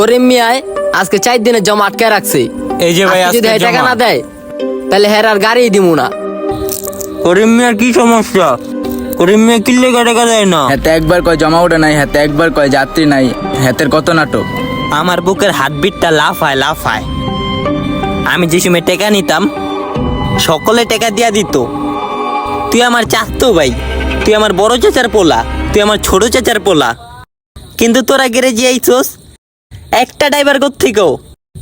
করিম মিয়ায় আজকে চার দিনের জমা আটকে রাখছে। এই যে ভাই আজকে যদি এই টাকা জমা। না দেয় তাহলে হের আর গাড়ি দিমু না। করিম মিয়ার কি সমস্যা? করিম মিয়া কিল্লে টাকা দেয় না? হাতে একবার কয় জমা ওঠে নাই হাতে একবার কয় যাত্রী নাই হাতের কত নাটক? আমার বুকের হাতবিটটা লাফায় লাফায়। আমি যে সময় টেকা নিতাম সকলে টেকা দিয়া দিত। তুই আমার চাচতো ভাই তুই আমার বড় চাচার পোলা তুই আমার ছোট চাচার পোলা। কিন্তু তোরা গ্যারেজে আইছস একটা ড্রাইভার থেকেও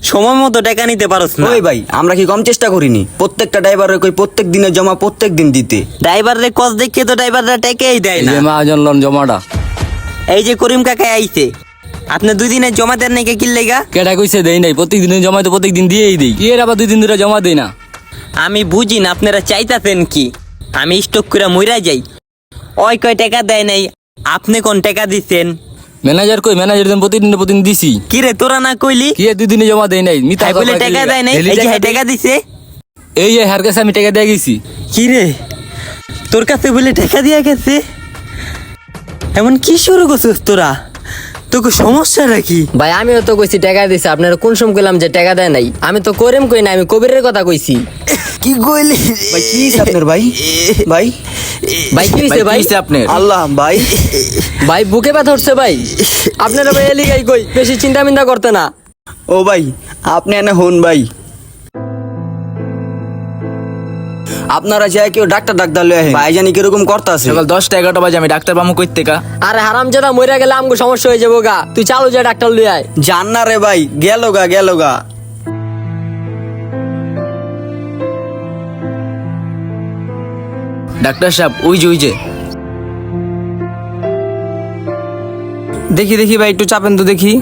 সময় মতো টাকা নিতে পারস না। ওই ভাই আমরা কি কম চেষ্টা করিনি? প্রত্যেকটা ড্রাইভারের কই প্রত্যেক দিনের জমা প্রত্যেক দিন দিতে। ড্রাইভারের কস দেখিয়ে তো ড্রাইভাররা টেকেই দেয় না। মহাজন লোন জমাটা। এই যে করিম কাকা আইছে। আপনি দুই দিনের জমা দেন নাকি কিনলে গা কেটা কইছে দেই নাই প্রত্যেক দিন জমা তো প্রত্যেক দিন দিয়েই দেই। কি এর আবার দুই দিন ধরে জমা দেই না? আমি বুঝি না আপনারা চাইতাছেন কি? আমি স্টক করে মইরা যাই। ওই কয় টাকা দেয় নাই আপনি কোন টাকা দিচ্ছেন ম্যানেজার কই? ম্যানেজার দিন প্রতিদিন প্রতিদিন দিছি। কি রে তোরা না কইলি? কি এর দুই দিনে জমা দেই নাই? মিথ্যা টাকা কইলি। দেয় নাই? এই যে টাকা হ্যাঁ। টাকা দিছে? এই যে হার কাছে আমি টাকা দিয়ে গেছি। কি রে? তোর কাছে বলে টাকা দিয়া গেছে? এমন কি শুরু করছিস তোরা? তোকে সমস্যা নাকি? ভাই আমিও তো কইছি টাকা দিছে। আপনারা কোন সময় কইলাম যে টাকা দেয় নাই? আমি তো করিম কই না আমি কবিরের কথা কইছি। কি কইলি? ভাই কি আপনার ভাই? ভাই? ভাই কি হইছে ভাই আপনার? আল্লাহ ভাই। ভাই বুকে ব্যথা হচ্ছে ভাই। আপনারা ভাই এলিগাই কই? বেশি চিন্তা মিন্তা করতে না। ও ভাই আপনি এনে হন ভাই। আপনারা চাই কেউ ডাক্তার ডাক্তার লয়ে ভাই জানি কীরকম করতে আছে সকাল দশটা এগারোটা বাজে আমি ডাক্তার পামু থেকে আরে হারাম যেটা মরে গেলে আমগো সমস্যা হয়ে যাব গা। তুই চালু যা ডাক্তার লই আয়। জান না রে ভাই গেল গা গেল গা। ডাক্তার সাহেব ওই যে ওই যে। দেখি দেখি ভাই একটু চাপেন তো দেখি।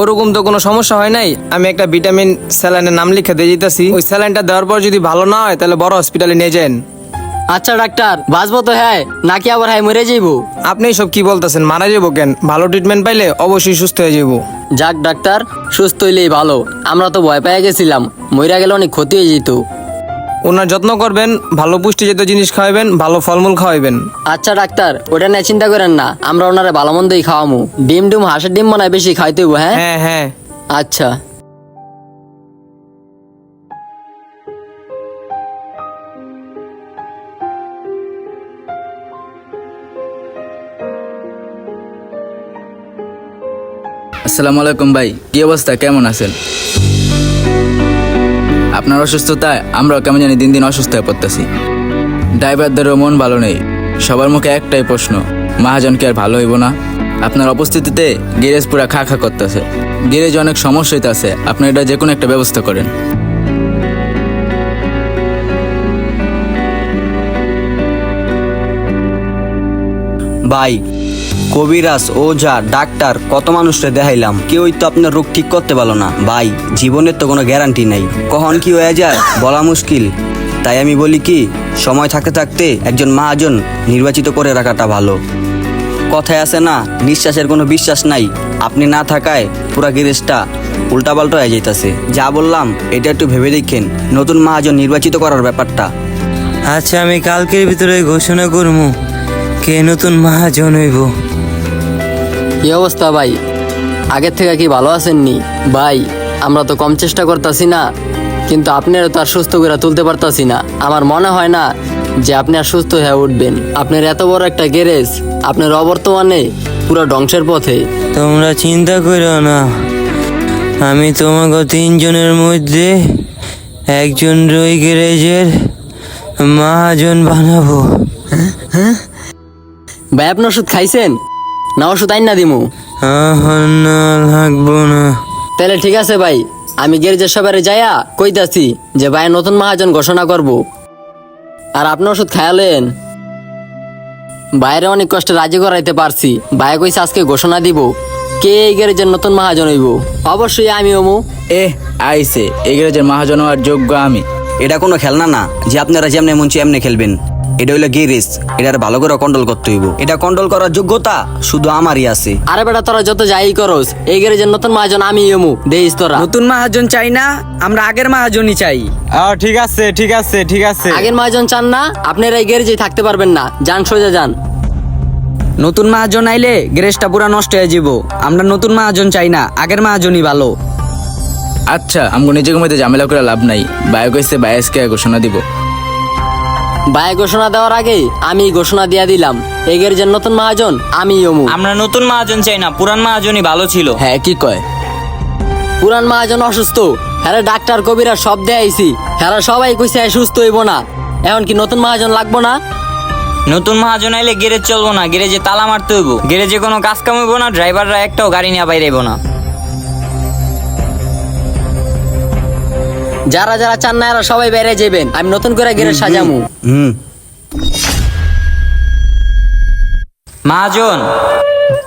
ওরকম তো কোনো সমস্যা হয় নাই। আমি একটা ভিটামিন স্যালাইনের নাম লিখে দিয়ে যেতেছি ওই স্যালাইনটা দেওয়ার পর যদি ভালো না হয় তাহলে বড় হসপিটালে নিয়ে যান। আচ্ছা ডাক্তার বাঁচবো তো হ্যাঁ নাকি আবার হ্যাঁ মরে যাইবো? আপনি সব কি বলতেছেন? মারা যাব কেন? ভালো ট্রিটমেন্ট পাইলে অবশ্যই সুস্থ হয়ে যাব যাক ডাক্তার সুস্থ হইলেই ভালো। আমরা তো ভয় পেয়ে গেছিলাম। মইরা গেলে অনেক ক্ষতি হয়ে যেত। ওনার যত্ন করবেন ভালো পুষ্টিজাত জিনিস খাওয়াবেন ভালো ফলমূল খাওয়াবেন আচ্ছা ডাক্তার ওটা নিয়ে চিন্তা করেন না আমরা ওনারে ভালো মন্দই খাওয়ামু। ডিম ডিম হাঁসের ডিম মনে হয় বেশি খাইতে হইবো, হ্যাঁ? হ্যাঁ হ্যাঁ। আচ্ছা। আসসালামু আলাইকুম ভাই কি অবস্থা? কেমন আছেন? আপনার অসুস্থতায় আমরাও কেমন জানি দিন দিন অসুস্থ হয়ে পড়তেছি। ড্রাইভারদেরও মন ভালো নেই। সবার মুখে একটাই প্রশ্ন, মহাজনকে আর ভালো হইব না। আপনার উপস্থিতিতে গ্যারেজ পুরা খা খা করতেছে। গ্যারেজ অনেক সমস্যা হইতেছে। আপনি এটা যে কোনো একটা ব্যবস্থা করেন। ভাই, কবিরাজ, ওঝা, ডাক্তার, কত মানুষকে দেখাইলাম। কেউই তো আপনার রোগ ঠিক করতে পারল না। ভাই জীবনের তো কোনো গ্যারান্টি নাই। কখন কি হয়ে যায়, বলা মুশকিল। তাই আমি বলি কি, সময় থাকতে থাকতে একজন মহাজন নির্বাচিত করে রাখাটা ভালো। কথায় আছে না, নিঃশ্বাসের কোনো বিশ্বাস নাই। আপনি না থাকায় পুরা গিরেজটা উল্টাপাল্টা হয়ে যাইতাছে। যা বললাম, এটা একটু ভেবে দেখেন, নতুন মহাজন নির্বাচিত করার ব্যাপারটা। আচ্ছা আমি কালকের ভিতরে ঘোষণা করব কে নতুন মহাজন হইব? কি অবস্থা ভাই? আগের থেকে কি ভালো আছেননি? ভাই আমরা তো কম চেষ্টা করতেছি না কিন্তু আপনারও তো আর সুস্থ করে তুলতে পারতাছি না। আমার মনে হয় না যে আপনি আর সুস্থ হয়ে উঠবেন। আপনার এত বড় একটা গ্যারেজ আপনার অবর্তমানে পুরো ধ্বংসের পথে। তোমরা চিন্তা করো না। আমি তোমাকে তিনজনের মধ্যে একজন রই গ্যারেজের মহাজন বানাবো। ভাই, আপনি ওষুধ খাইছেন? না, ওষুধ আইন না দিমু। না তাহলে ঠিক আছে ভাই, আমি গ্যারেজের সবারে যাইয়া কইতাছি যে ভাই নতুন মহাজন ঘোষণা করব। আর আপনি ওষুধ খায়ালেন বাইরে অনেক কষ্টে রাজি করাইতে পারছি। ভাই কইছে আজকে ঘোষণা দিব, কে এই গ্যারেজের নতুন মহাজন হইব। অবশ্যই আমি অমু এ আইসে এই গ্যারেজের মহাজন হওয়ার যোগ্য আমি। এটা কোনো খেলনা না, যে আপনারা যেমনে মন এমনি খেলবেন। এটা হইল গেরেজ এটার ভালো করে কন্ট্রোল করতে হইব। এটা কন্ট্রোল করার যোগ্যতা শুধু আমারই আছে। আরে বেটা তোরা যত যাই করস এই গ্যারেজের নতুন মহাজন আমি অমু দেইস তোরা। নতুন মহাজন চাই না আমরা আগের মহাজনই চাই। ঠিক আছে ঠিক আছে ঠিক আছে। আগের মহাজন চান না আপনারা এই গ্যারেজে থাকতে পারবেন না। যান সোজা যান। নতুন মহাজন আইলে গ্যারেজটা পুরা নষ্ট হয়ে যাব আমরা নতুন মহাজন চাই না আগের মহাজনই ভালো। আচ্ছা আমগো নিজের মধ্যে ঝামেলা করে লাভ নাই। বায়ো কইছে বায়াসকে ঘোষণা দিব। ভাই ঘোষণা দেওয়ার আগে আমি ঘোষণা দিয়া দিলাম। এই গ্যারেজের নতুন মহাজন আমি অমু। আমরা নতুন মহাজন চাই না পুরান মহাজনই ভালো ছিল। হ্যাঁ কি কয়? পুরান মহাজন অসুস্থ। হ্যাঁ ডাক্তার কবিরা সব দেয়াইছি হ্যাঁ সবাই কইছে সুস্থ হইব না। এখন কি নতুন মহাজন লাগবো না? নতুন মহাজন আইলে গ্যারেজ চলবো না গ্যারেজে তালা মারতে হইব। গ্যারেজে কোনো কাজ কাম হইব না ড্রাইভাররা একটাও গাড়ি নিয়ে বাইরেব না। যারা যারা চান না এরা সবাই বেড়ে যাবেন। আমি নতুন করে গ্যারেজ সাজামু। হুম। মহাজন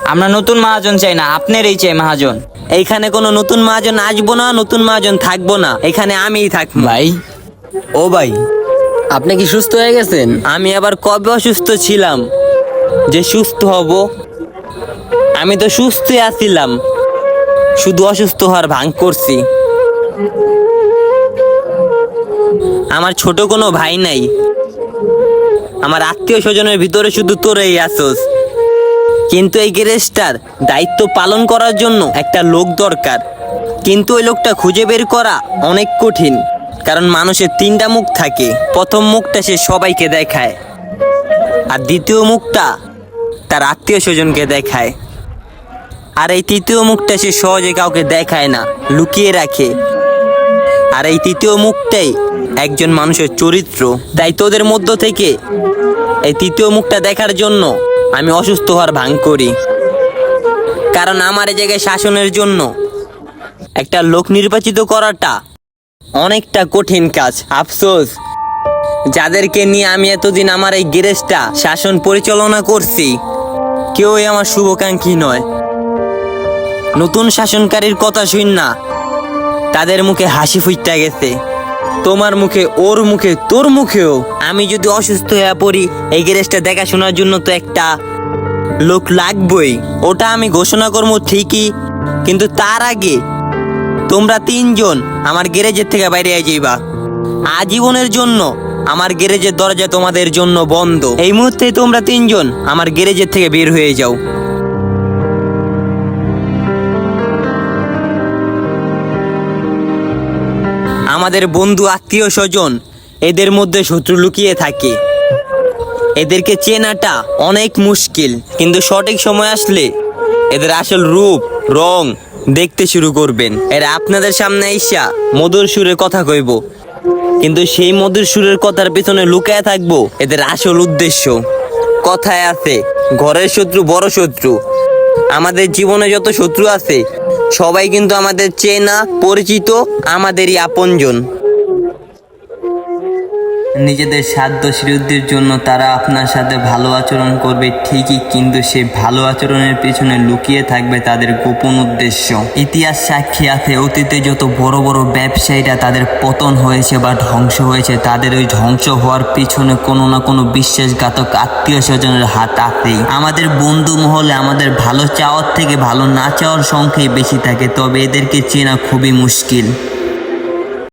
আমরা নতুন মহাজন চাই না আপনারই চাই মহাজন। এইখানে কোনো নতুন মহাজন আসব না নতুন মহাজন থাকব না এখানে আমিই থাকব। ভাই। ও ভাই। আপনি কি সুস্থ হয়ে গেছেন? আমি আবার কবে অসুস্থ ছিলাম? যে সুস্থ হব আমি তো সুস্থই আছিলাম। শুধু অসুস্থ হওয়ার ভাঙ করছি। আমার ছোট কোনো ভাই নাই। আমার আত্মীয় স্বজনের ভিতরে শুধু তোরাই আসোস কিন্তু এই গ্যারেজটার দায়িত্ব পালন করার জন্য একটা লোক দরকার। কিন্তু ওই লোকটা খুঁজে বের করা অনেক কঠিন, কারণ মানুষের তিনটা মুখ থাকে। প্রথম মুখটা সে সবাইকে দেখায়, আর দ্বিতীয় মুখটা তার আত্মীয় স্বজনকে দেখায়। আর এই তৃতীয় মুখটা সে সহজে কাউকে দেখায় না, লুকিয়ে রাখে। আর এই তৃতীয় মুখটাই একজন মানুষের চরিত্র তাই তোদের মধ্য থেকে। এই তৃতীয় মুখটা দেখার জন্য আমি অসুস্থ হওয়ার ভাঙ করি। কারণ আমার এই জায়গায় শাসনের জন্য একটা লোক নির্বাচিত করাটা অনেকটা কঠিন কাজ। আফসোস। যাদেরকে নিয়ে আমি এতদিন আমার এই গ্যারেজটা শাসন পরিচালনা করছি, কেউই আমার শুভকাঙ্ক্ষী নয়। নতুন শাসনকারীর কথা শুন না। তাদের মুখে হাসি ফুটতে গেছে। তোমার মুখে, ওর মুখে, তোর মুখেও। আমি যদি অসুস্থ হয়ে পড়ি, এই গ্যারেজটা দেখাশোনার জন্য তো একটা লোক লাগবই। ওটা আমি ঘোষণা করব ঠিকই, কিন্তু তার আগে তোমরা তিনজন আমার গ্যারেজের থেকে বাইরে যাইবা। আজীবনের জন্য আমার গ্যারেজের দরজা তোমাদের জন্য বন্ধ। এই মুহূর্তে তোমরা তিনজন আমার গ্যারেজের থেকে বের হয়ে যাও। আমাদের বন্ধু আত্মীয় স্বজন এদের মধ্যে শত্রু লুকিয়ে থাকে। এদেরকে চেনাটা অনেক মুশকিল, কিন্তু সঠিক সময় আসলে এদের আসল রূপ, রং দেখতে শুরু করবেন। এরা আপনাদের সামনে আইসা মধুর সুরে কথা কইব, কিন্তু সেই মধুর সুরের কথার পেছনে লুকায় থাকব এদের আসল উদ্দেশ্য। কথায় আছে, ঘরের শত্রু বড় শত্রু আমাদের জীবনে যত শত্রু আছে সবাই কিন্তু আমাদের চেনা পরিচিত আমাদেরই আপনজন। নিজেদের সাধ্য সিদ্ধির জন্য তারা আপনার সাথে ভালো আচরণ করবে ঠিকই, কিন্তু সে ভালো আচরণের পেছনে লুকিয়ে থাকবে তাদের গোপন উদ্দেশ্য। ইতিহাস সাক্ষী আছে, অতীতে যত বড় বড় ব্যবসায়ীরা তাদের পতন হয়েছে বা ধ্বংস হয়েছে, তাদের ওই ধ্বংস হওয়ার পিছনে কোনো না কোনো বিশ্বাসঘাতক আত্মীয় স্বজনের হাত আছেই। আমাদের বন্ধু মহলে আমাদের ভালো চাওয়ার থেকে ভালো না চাওয়ার সংখ্যাই বেশি থাকে, তবে এদেরকে চেনা খুবই মুশকিল।